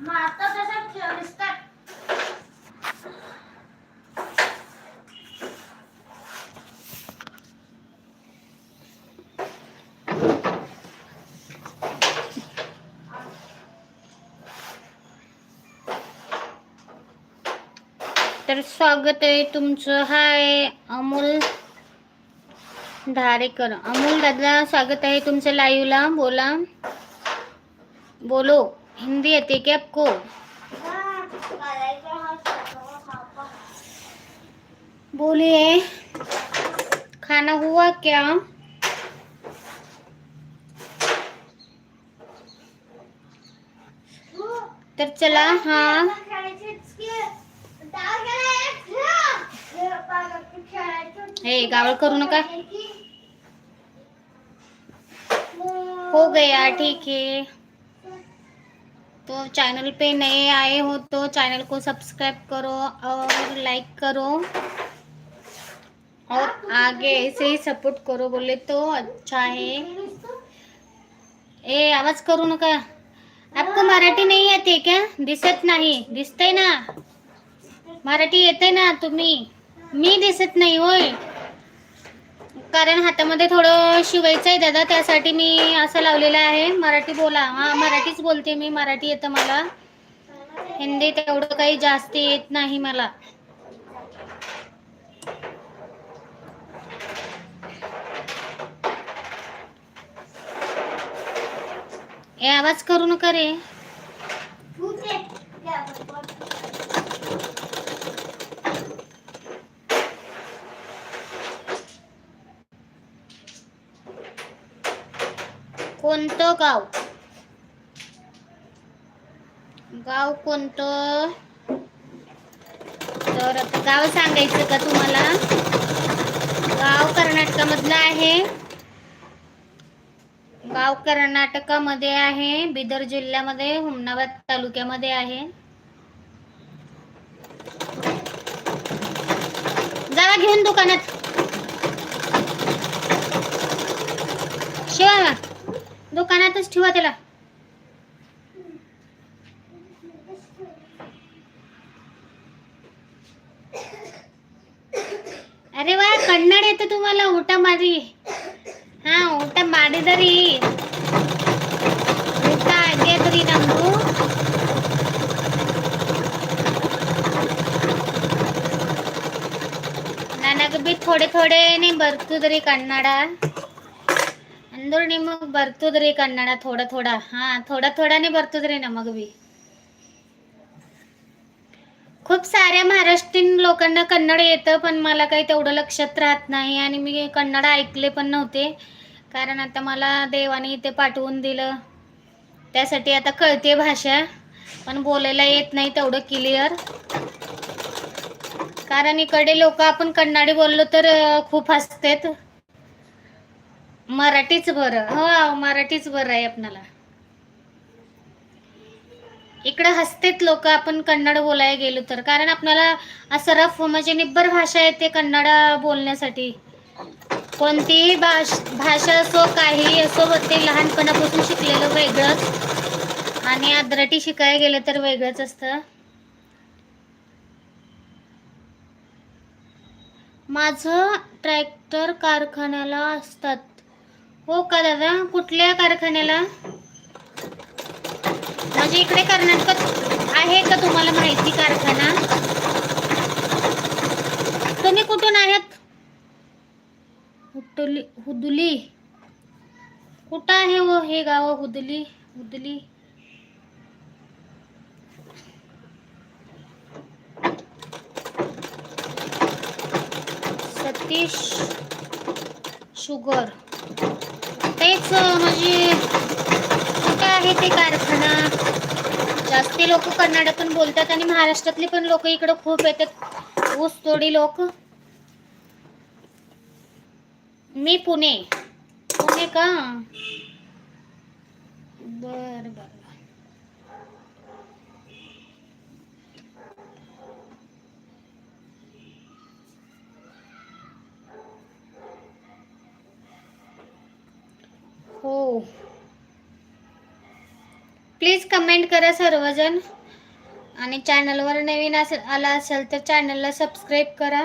माता तसं तर स्वागत आहे तुमचं. हाय अमोल धारेकर. अमोल दादा स्वागत आहे तुमचं लाईव्हला बोला. बोलो. हिंदी येते क्या आपको बोलिए खाना हुआ क्या? तर चला हाँ। हे गावळ करू नका। हो गया, ठीक है। तो चैनल पे नए आए हो तो चैनल को सब्सक्राइब करो और लाइक करो। और आगे ऐसे ही सपोर्ट करो बोले तो अच्छा है। ए, आवाज़ करू नका आपको मराठी नहीं येते क्या? दिसत नाही, दिसतंय ना? मराठी येते ना तुम्ही? मी दिसत नाही होय. कारण हातामध्ये थोडं शिवायचं आहे दादा त्यासाठी मी असं लावलेलं आहे. मराठी बोला. हा मराठीच बोलते मी. मराठी येतं मला. हिंदी तेवढं काही जास्त येत नाही मला. ए आवाज करू नका रे. कोणतं गाव? गाव कोणतं? तर गाव सांगायचं का तुम्हाला? गाव कर्नाटकामधलं आहे. गाव कर्नाटकामध्ये आहे. बिदर जिल्ह्यामध्ये हुमनाबाद तालुक्यामध्ये आहे. जरा घेऊन दुकानात. शिवा दुकानातच ठेवा त्याला अरे वा कन्नड येतं तुम्हाला ಊಟ ಮಾಡಿ ಹಾ ಊಟ ಮಾಡಿದರಿ ಊಟ ಆಗ್ಯದ್ರಿ ನಮ್ದು ನನಗೆ ಬಿ ಥೋಡೆ ಥೋಡೆನೇ ಬರ್ತದ್ರಿ ಕನ್ನಡ ಅಂದ್ರೂ ನಿಮಗ್ ಬರ್ತದ್ರಿ ಕನ್ನಡ ಥೋಡ ಥೋಡ. ಹಾ ಥೋಡ ಥೋಡಾನೇ ಬರ್ತದ್ರಿ ನಮಗ್ ಬಿ. खूप साऱ्या महाराष्ट्रीयन लोकांना कन्नड येतं पण मला काही तेवढं लक्षात राहत नाही आणि मी कन्नड ऐकले पण नव्हते कारण आता मला देवाने इथे पाठवून दिलं त्यासाठी आता कळते भाषा पण बोलायला येत नाही तेवढं क्लिअर कारण इकडे लोक आपण कन्नडी बोललो तर खूप हसतात मराठीच बरं. हो, हो मराठीच बरं आहे आपणाला. इकडं हसतेत लोक आपण कन्नड बोलायला गेलो तर कारण आपल्याला असं रफ म्हणजे निब्बर भाषा येते कन्नड बोलण्यासाठी. कोणतीही भाष भाषा असो काही असो ते लहानपणापासून शिकलेलं वेगळंच. आणि आदराटी शिकायला गेलं तर वेगळंच असतं. माझं ट्रॅक्टर कारखान्याला असतात. हो का दादा कुठल्या कारखान्याला? म्हणजे इकडे कर्नाटकात आहे का तुम्हाला माहिती कारखाना? तुम्ही कुठून आहेत? हुटली हुदली कुठं आहे व हे गाव हुदली हुदली सतीश शुगर. तेच म्हणजे कुठे आहे ते कारखाना? जास्ती लोक कर्नाटकातून बोलतात आणि महाराष्ट्रातली पण लोक इकडं खूप येतात. ऊस तोडी लोक. मी पुणे. पुणे का? बर बर. हो प्लीज कमेंट करा सर्वजण. आणि चॅनलवर नवीन असेल आला असेल तर चॅनलला सबस्क्राईब करा.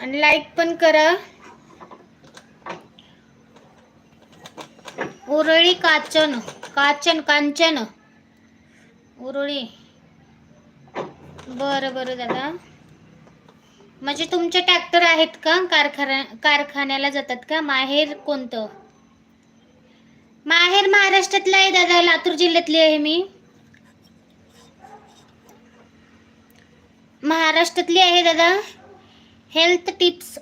आणि लाईक पण करा. उरळी काचन काचन कांचन. उरळी. बरं बरं दादा. म्हणजे तुमचे ट्रॅक्टर आहेत का? कारखाना कारखान्याला जातात का? माहेर कोणतं? माहेर महाराष्ट्रातलं आहे दादा लातूर जिल्ह्यातली आहे मी. महाराष्ट्रातली आहे दादा. हेल्थ टिप्स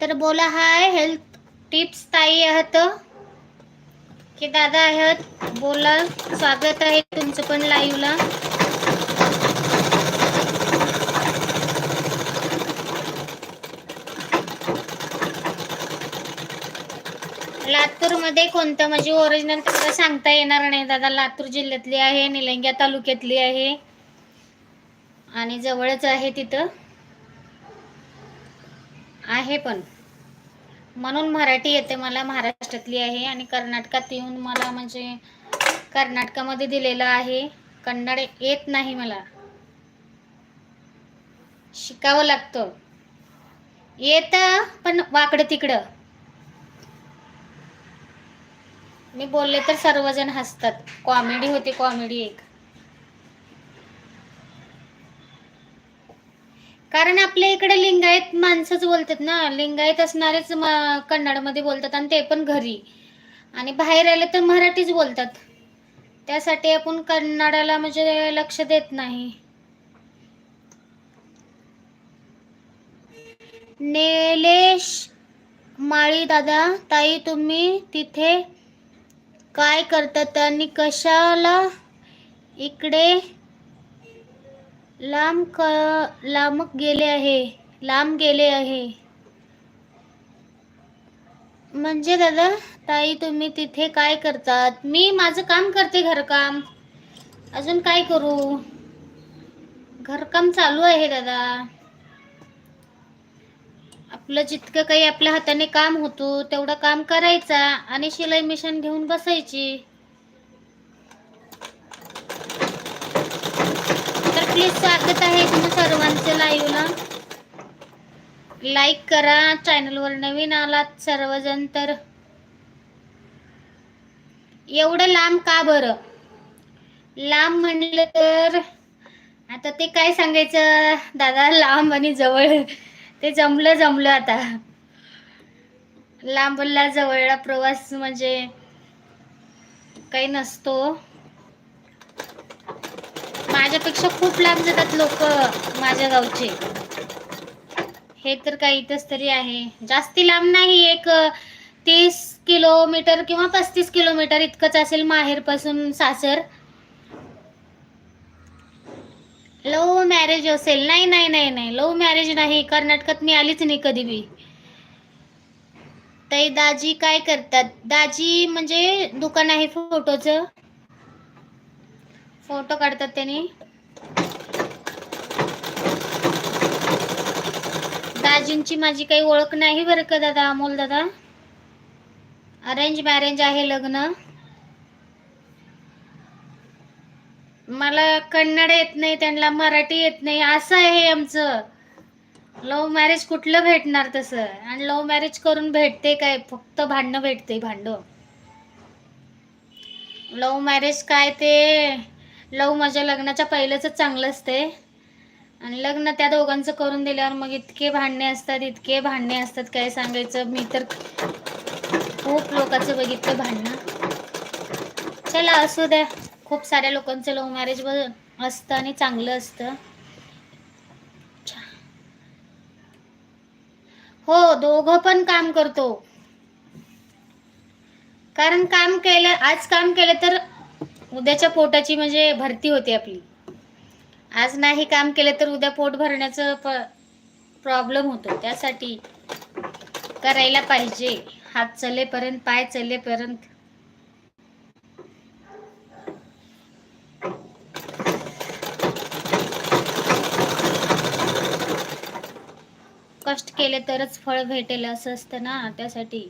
तर बोला हाय हेल्थ टिप्स ताई आहात? की दादा आहेत? बोला स्वागत आहे तुमचं पण लाईव्हला लातूरमध्ये कोणतं? म्हणजे ओरिजिनल तर सांगता येणार नाही दादा. लातूर जिल्ह्यातली आहे निलंग्या तालुक्यातली आहे. आणि जवळच आहे तिथं. आहे पण. म्हणून मराठी येते मला महाराष्ट्रातली आहे आणि कर्नाटकात येऊन मला म्हणजे कर्नाटकामध्ये दिलेलं आहे. कन्नड येत नाही मला. शिकावं लागतं. येतं पण वाकडं तिकडं. मी बोलले तर सर्वजण हसतात. कॉमेडी होती कॉमेडी एक. कारण आपल्या इकडे लिंगायत माणसंच बोलतात ना. लिंगायत असणारेच म- कन्नडमध्ये बोलतात आणि ते पण घरी. आणि बाहेर आले तर मराठीच बोलतात. त्यासाठी आपण कन्नडाला म्हणजे लक्ष देत नाही. नेलेश माळी दादा ताई तुम्ही तिथे काय करतात आणि कशाला? इकडे लांब क लांब गेले आहे लांब गेले आहे. म्हणजे दादा ताई तुम्ही तिथे काय करतात? मी माझं काम करते घरकाम. अजून काय करू? घरकाम चालू आहे दादा. आपलं जितकं काही आपल्या हाताने काम होतो तेवढं काम करायचा आणि शिलाई मिशन घेऊन बसायची. तर प्लीज स्वागत आहे तुम्ही सर्वांचे लाईव्हला लाईक करा चॅनलवर नवीन आलात सर्वजण तर. एवढं लांब का बरं? लांब म्हणलं तर आता ते काय सांगायचं? दादा लांब आणि जवळ. ते जमलं जमलं आता. लांबला जवळला प्रवास म्हणजे काही नसतो. माझ्यापेक्षा खूप लांब जातात लोक माझ्या गावचे. हे तर काही इथंच तरी आहे. जास्ती लांब नाही एक तीस किलोमीटर किंवा पस्तीस किलोमीटर इतकंच असेल माहेरपासून सासर. लव्ह मॅरेज असेल. नाही नाही नाही नाही. लव्ह मॅरेज नाही. कर्नाटकात मी आलीच नाही कधी बी. ताई दाजी काय करतात? दाजी म्हणजे दुकान आहे फोटोचं. फोटो काढतात त्यांनी. दाजींची माझी काही ओळख नाही बरं का दादा अमोल दादा? अरेंज मॅरेंज आहे लग्न. मला कन्नड येत नाही त्यांना मराठी येत नाही असं आहे आमचं. लव्ह मॅरेज कुठलं भेटणार तसं? आणि लव्ह मॅरेज करून भेटते काय? फक्त भांडणं भेटते भांडं. लव्ह मॅरेज काय ते? लव्ह माझ्या लग्नाच्या पहिलंच चांगलं असते आणि लग्न त्या दोघांचं करून दिल्यावर मग इतके भांडणे असतात इतके भांडणे असतात काय सांगायचं? मी तर खूप लोकांचं बघितलं भांडणं. चला असू द्या. खूप साऱ्या लोकांचं लव्ह मॅरेज असतं आणि चांगलं असतं. हो दोघं पण काम करतो. कारण काम केलं आज काम केलं तर उद्याच्या पोटाची म्हणजे भरती होते आपली. आज नाही काम केलं तर उद्या पोट भरण्याचं प्रॉब्लेम होतो. त्यासाठी करायला पाहिजे. हात चलेपर्यंत पाय चलेपर्यंत कष्ट केले तरच फळ भेटेल असं असतं ना त्यासाठी.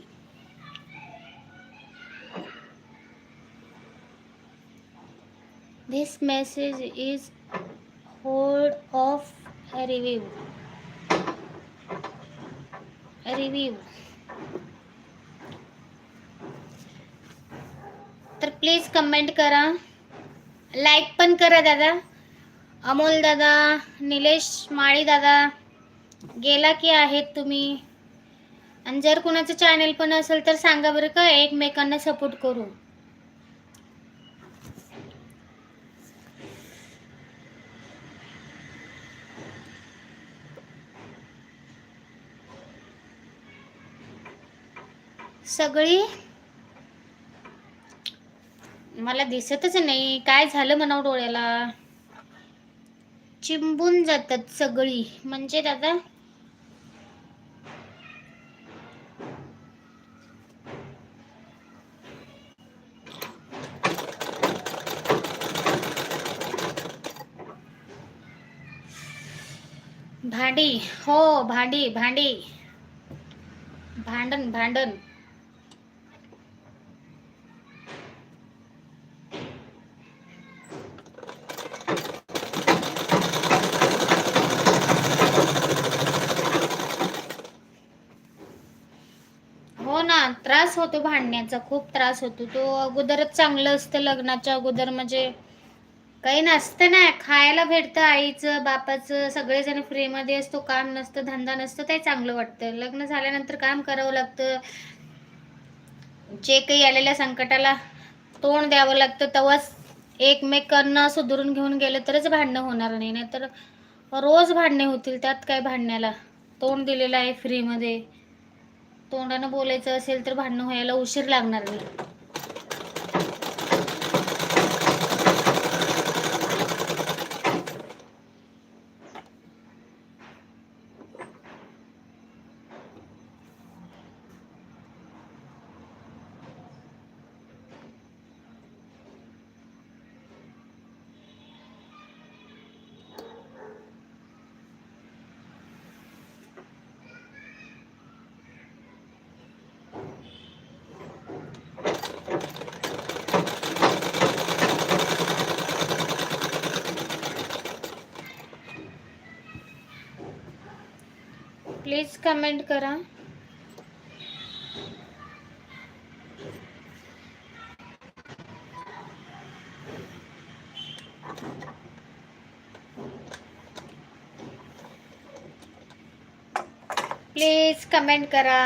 This message is hold of review review तर प्लीज कमेंट करा. लाईक पण करा दादा. अमोल दादा निलेश माळी दादा. गेला की आहेत तुम्ही? आणि जर कुणाचं चॅनल पण असेल तर सांगा बरं का एकमेकांना सपोर्ट करू सगळी? मला दिसतच नाही. काय झालं म्हणाव डोळ्याला? चिंबून जातात सगळी. म्हणजे दादा भांडी हो भांडी भांडी. भांडण भांडण. हो ना त्रास होतो भांडण्याचा खूप त्रास होतो. तो अगोदरच चांगलं असतं लग्नाच्या अगोदर म्हणजे काही नसतं ना खायला भेटतं आईचं बापाचं सगळेजण फ्रीमध्ये असतो काम नसतं धंदा नसतं ते चांगलं वाटतं. लग्न झाल्यानंतर काम करावं लागतं. जे काही आलेल्या संकटाला तोंड द्यावं लागतं तेव्हाच एकमेकांना सुधरून घेऊन गेलं तरच भांडणं होणार नाही. नाहीतर रोज भांडणे होतील त्यात काय भांडण्याला? तोंड दिलेलं आहे फ्रीमध्ये. तोंडानं बोलायचं असेल तर भांडणं व्हायला उशीर लागणार नाही. प्लीज कमेंट करा. प्लीज कमेंट करा.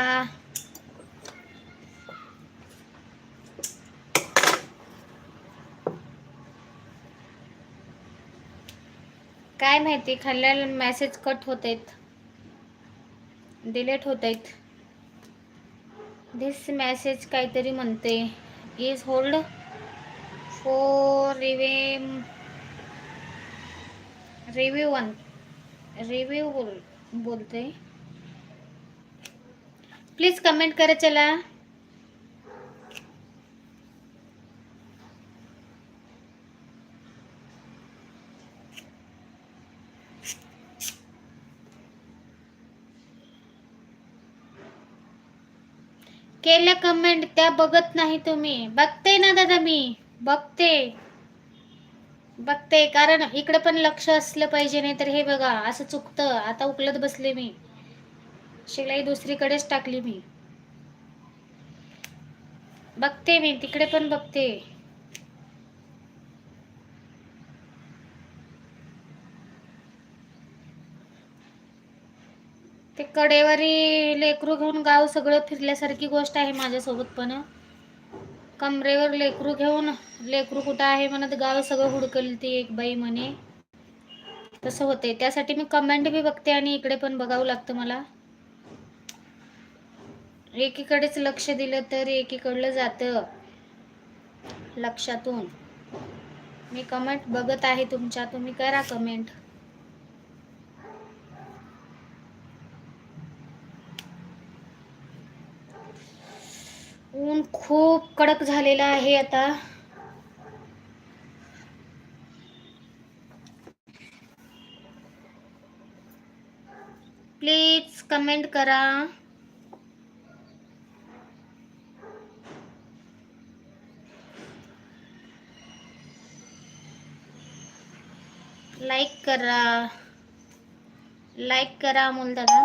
काय माहिती खाल्ल्याला मेसेज कट होत आहेत. डिलीट होत आहेत दिस मेसेज काहीतरी म्हणते. Is hold for review review one review बोल बोलते. प्लीज कमेंट करा चला. केल्या कमेंट त्या बघत नाही तुम्ही. बघते ना दादा मी. बघते. बघते. कारण इकडे पण लक्ष असलं पाहिजे नाही तर हे बघा असं चुकतं. आता उकलत बसले मी. शिलाई दुसरीकडेच टाकली मी. बघते मी. तिकडे पण बघते. कडेवारी कडेवरी लेकरू घेऊन गाव सगळं फिरल्यासारखी गोष्ट आहे माझ्यासोबत पण. कमरेवर लेकरू घेऊन लेकरू कुठं आहे म्हणत गाव सगळं हुडकल ती एक बाई म्हणे. तसं होते त्यासाठी मी कमेंट बी बघते आणि इकडे पण बघावं लागतं मला. एकीकडेच लक्ष दिलं तर एकीकडलं जातं. लक्षातून. मी कमेंट बघत आहे तुमच्या. तुम्ही करा कमेंट ऊन खूप कडक झालेला आहे आता. प्लीज कमेंट करा. लाईक करा. लाईक करा अमोल दादा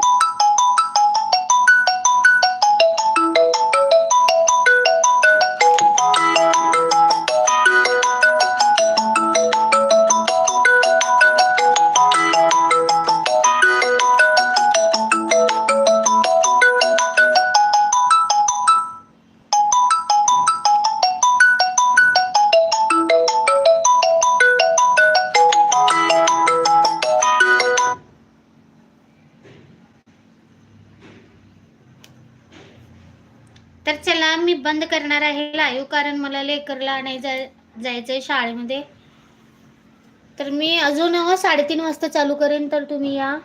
बंद करणार आहे लाईव्ह कारण मला लेकरला नाही जाय जायचंय शाळेमध्ये. तर मी अजून हो, साडेतीन वाजता चालू करेन तर तुम्ही या.